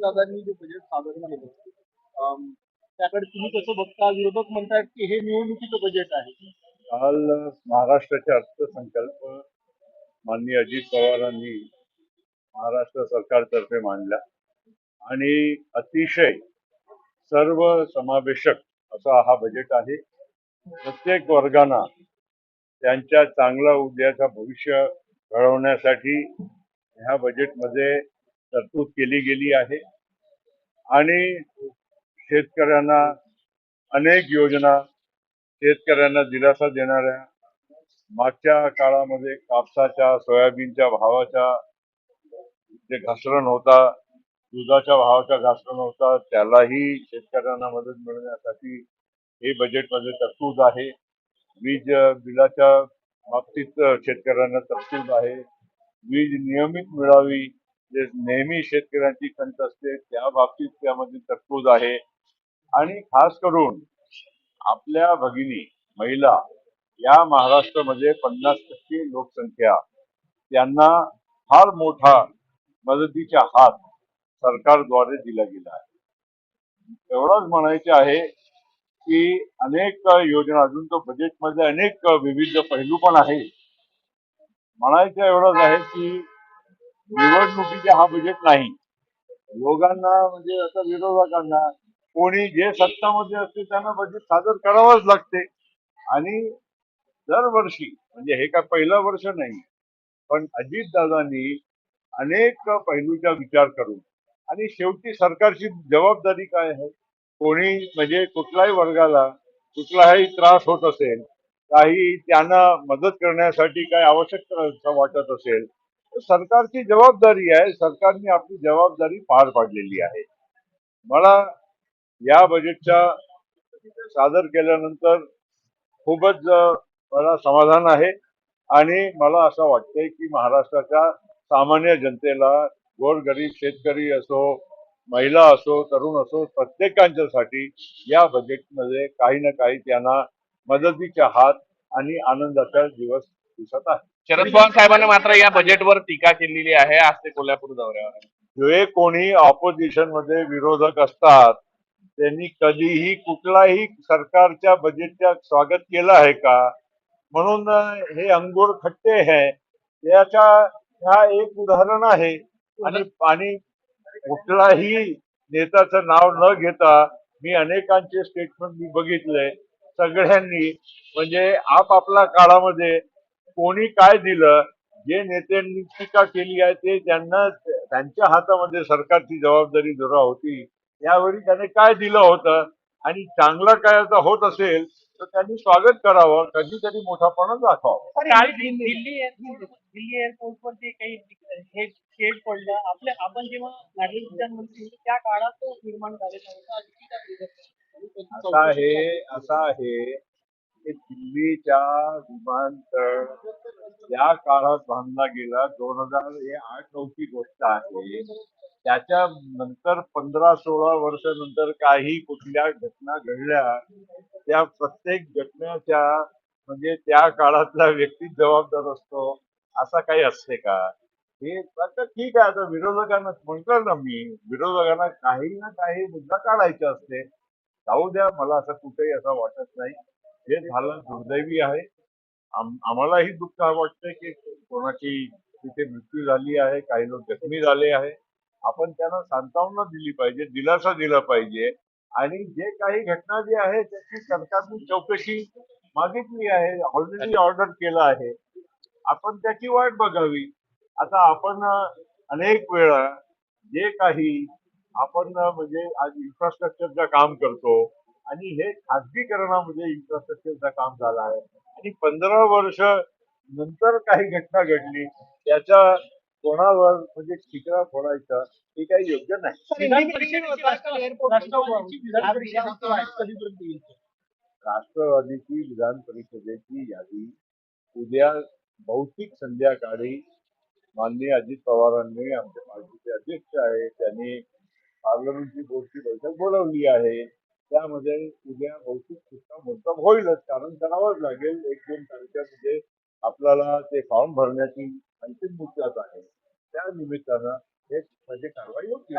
दादांनी जे बजेट सादर केलं त्याकडे तुम्ही कसं बघता? विरोधक म्हणतात की हे निवडणुकीचं बजेट आहे. काल महाराष्ट्राचे अर्थसंकल्प माननीय अजित पवारांनी महाराष्ट्र सरकारतर्फे मांडला. आणि अतिशय सर्व समावेशक असा हा बजेट आहे. प्रत्येक वर्गांना त्यांच्या चांगला उद्याचा भविष्य घडवण्यासाठी ह्या बजेटमध्ये तरतूद केली गेली आहे. आणि शेतकऱ्यांना अनेक योजना शेतकऱ्यांना दिलासा देणाऱ्या मागच्या काळामध्ये कापसाच्या सोयाबीनच्या भावाच्या जे घसरण होता दुधाच्या भावाचा घसरण होता त्यालाही शेतकऱ्यांना मदत मिळण्यासाठी हे बजेटमध्ये तरतूद आहे. वीज बिलाच्या बाबतीत शेतकऱ्यांना तरतूद आहे. वीज नियमित मिळावी जे नेहमी शेतकऱ्यांची खंत असते त्या बाबतीत त्यामध्ये तरतूद आहे. आणि खास करून आपल्या भगिनी महिला या महाराष्ट्रामध्ये पन्नास टक्के लोकसंख्या त्यांना फार मोठा मदतीचा हात सरकारद्वारे दिला गेला आहे. एवढंच म्हणायचे आहे की अनेक योजना अजून तो बजेटमध्ये अनेक विविध पैलू पण आहे म्हणायचं एवढंच आहे की निवडणुकीचे हा बजेट नाही. लोकांना म्हणजे आता विरोधकांना कोणी जे सत्तामध्ये असते त्यांना बजेट सादर करावंच लागते. आणि दरवर्षी म्हणजे हे काय पहिलं वर्ष नाही पण अजितदादांनी अनेक पैलूचा विचार करून आणि शेवटी सरकारची जबाबदारी काय आहे? कोणी म्हणजे कुठल्याही वर्गाला कुठलाही त्रास होत असेल काही त्यांना मदत करण्यासाठी काही आवश्यक वाटत असेल सरकारची जबाबदारी आहे सरकारने आपली जबाबदारी पार पाडलेली आहे. मला या बजेटच्या सादर केल्यानंतर खूपच मला समाधान आहे आणि मला असं वाटतंय की महाराष्ट्राच्या सामान्य जनतेला गोरगरीब शेतकरी असो महिला असो तरुण असो प्रत्येकांच्यासाठी या बजेटमध्ये काही ना काही त्यांना मदतीचा हात आणि आनंदाचा दिवस दिसत आहे. शरद पवार साहेबांनी मात्र या बजेटवर टीका केलेली आहे आज ते कोल्हापूर दौऱ्यावर. जे कोणी ऑपोजिशनमध्ये विरोधक असतात त्यांनी कधीही कुठलाही सरकारच्या बजेटच्या स्वागत केलं आहे का? म्हणून हे अंगूर खट्टे आहे याच्या हा एक उदाहरण आहे. आणि आणि कुठलाही नेत्याचं नाव न घेता मी अनेकांचे स्टेटमेंट मी बघितले. सगळ्यांनी म्हणजे आपापल्या काळामध्ये कोणी काय दिलं जे नेत्यांनी टीका केली आहे ते त्यांना त्यांच्या हातामध्ये सरकारची जबाबदारी जरा होती यावेळी त्याने काय दिलं होतं आणि चांगलं काय आता होत असेल तर त्यांनी स्वागत करावं कधीतरी मोठापणा दाखवावं. काल दिल्ली एअरपोर्ट वर जे काही हे शेड पडलं. आपल्या आपण जेव्हा नागरिक उड्डाण मंत्री होते, त्या काळात तो निर्माण झालेला होता? असं आहे असं आहे. की दिल्लीच्या विमानतळ या काळात बांधला गेला. दोन हजार हे आठ नऊची गोष्ट आहे. त्याच्या नंतर पंधरा सोळा वर्षानंतर काही कुठल्या घटना घडल्या त्या प्रत्येक घटनेच्या म्हणजे त्या काळातला व्यक्ती जबाबदार असतो असा काही असते का? हे आता ठीक आहे आता विरोधकांना म्हटलं ना मी विरोधकांना काही ना काही मुद्दा काढायचे असते. जाऊ द्या मला असं कुठेही असं वाटत नाही. हे झालं दुर्दैवी आहे. आम- आम्हालाही दुःख वाटतंय की कोणाची तिथे मृत्यू झाली आहे काही लोक जखमी झाले आहे. आपण त्यांना सांत्वना दिली पाहिजे दिलासा दिला पाहिजे. आणि जे काही घटना जी आहे त्याची सरकारने चौकशी मागितली आहे ऑलरेडी ऑर्डर केलं आहे. आपण त्याची वाट बघावी. आता आपण अनेक वेळा जे काही आपण म्हणजे आज इन्फ्रास्ट्रक्चरचं काम करतो आणि हे खाजगीकरणामध्ये इन्फ्रास्ट्रक्चरचं काम झालं आहे. आणि पंधरा वर्ष नंतर काही घटना घडली त्याच्या कोणावर म्हणजे ठिकरा फोडायचा हे काही योग्य नाही. राष्ट्रवादीची विधान परिषदेची वाट कधीपर्यंत येईल राष्ट्रवादीची विधान परिषदेची यादी उद्या बहुतेक संध्याकाळी माननीय अजित पवारांनी आमच्या पार्टीचे अध्यक्ष आहे त्यांनी पार्लमेंटची बोर्डची बैठक बोलवली आहे. त्यामध्ये उद्या बहुतेक शिष्टामोर्तब होईलच कारण करावंच लागेल एक दोन तारखेमध्ये आपल्याला ते फॉर्म भरण्याची अंतिम मुदत आहे त्या निमित्तानं हे म्हणजे कारवाई होती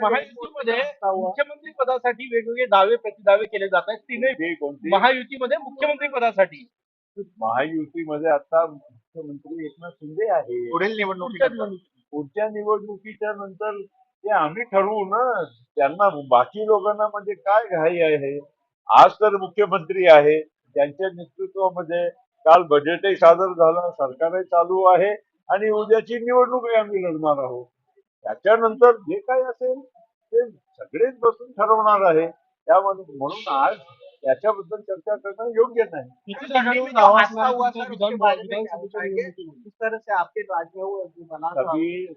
महायुतीमध्ये मुख्यमंत्री पदासाठी वेगवेगळे दावे प्रतिदावे केले जात आहेत तीनही ती कोणती महायुतीमध्ये मुख्यमंत्री पदासाठी महायुतीमध्ये आता मुख्यमंत्री एकनाथ शिंदे आहे पुढील निवडणुकीच्या पुढच्या निवडणुकीच्या नंतर ते आम्ही ठरवू ना त्यांना बाकी लोकांना म्हणजे काय घाई आहे? आज तर मुख्यमंत्री आहे त्यांच्या नेतृत्वामध्ये काल बजेटही सादर झालं सरकारही चालू आहे आणि उद्याची निवडणूकही आम्ही लढणार आहोत. त्याच्यानंतर जे काही असेल ते सगळेच बसून ठरवणार आहे. त्यामध्ये म्हणून आज त्याच्याबद्दल चर्चा करणं योग्य नाही.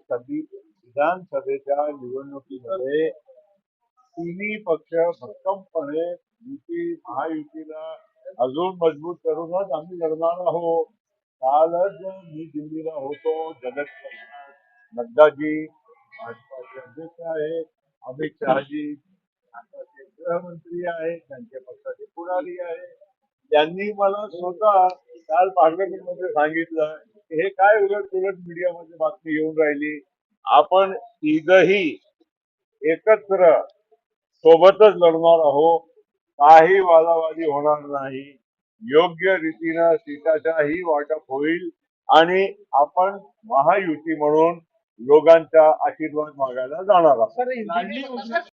सभी विधानसभेच्या निवडणुकीमध्ये तिन्ही पक्ष भक्कमपणे युती महायुतीला अजून मजबूत करूनच आम्ही लढणार आहोत. कालच मी दिल्लीला होतो. जगत नड्डाजी भाजपाचे अध्यक्ष आहे अमित शहाजी भारताचे गृहमंत्री आहेत. त्यांच्या पक्षाचे पुढारी आहे त्यांनी मला स्वतः काल पार्लमेंटमध्ये सांगितलं की हे काय उलट उलट मीडियामध्ये बातमी येऊन राहिली. आपण तिघही एकत्र सोबतच लढणार आहोत. काही वादावादी होणार नाही. योग्य रीतीनं सीटाचाही वाटप होईल आणि आपण महायुती म्हणून लोकांचा आशीर्वाद मागायला जाणार आहोत.